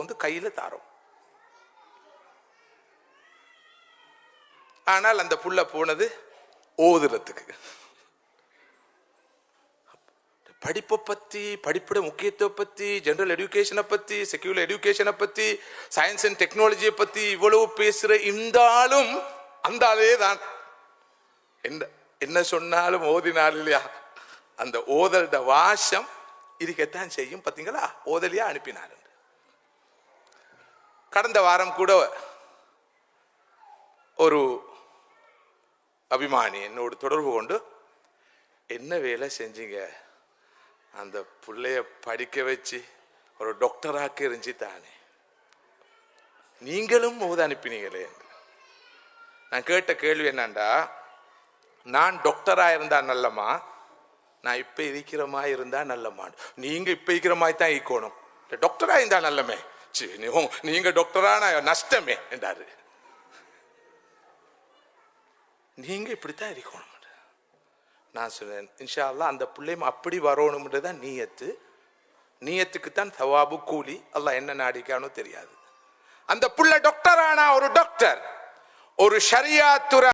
வந்து கையில தாரோம். ஆனால் அந்த புள்ள போனது ஓதுறதுக்கு. படிப்பை பத்தி படிப்போட முக்கியத்துவம் பத்தி ஜெனரல் எடுகேஷனை பத்தி செக்யூலர் எடுகேஷனை பத்தி சயின்ஸ் அண்ட் டெக்னாலஜியை பத்தி இவ்வளவு பேசுற இந்த ஆளும் அந்த ஆளே தான். என்ன என்ன சொன்னாலும் ஓதினார் இல்லையா? அந்த ஓதல்ட வாசம் இருக்கத்தான் செய்யும் பாத்தீங்களா? ஓதலியா அனுப்பினார் கடந்த வாரம் கூட ஒரு அபிமானி என்னோடு தொடர்பு கொண்டு என்ன வேலை செஞ்சீங்க? அந்த பிள்ளைய படிக்க வச்சு ஒரு டாக்டராக்க இருந்துச்சு தானே. நீங்களும் ஓத அனுப்பினீங்களே என்று. நான் கேட்ட கேள்வி என்னண்டா? நான் டாக்டரா இருந்தா நல்லம்மா? நான் இப்போ இருக்கிற மாதிரி இருந்தா நல்லமா நீங்கள் இப்ப இருக்கிற மாதிரி தான் ஈக்கணும் டாக்டரா இருந்தா நல்லமே. சீ, நீங்க டாக்டரான நஷ்டமே என்றாரு நீங்க இப்படித்தான் இருக்கணும் நான் சொன்னேன் இன்ஷா அல்லாஹ் அந்த பிள்ளையும் அப்படி வரணும்ன்றது தான் நீயத்து நீயத்துக்கு தான் சவாபு கூலி அல்லாஹ் என்ன நாடிக்கானோ தெரியாது அந்த புள்ள டாக்டர் ஆனா ஒரு டாக்டர் ஒரு ஷரியா துறை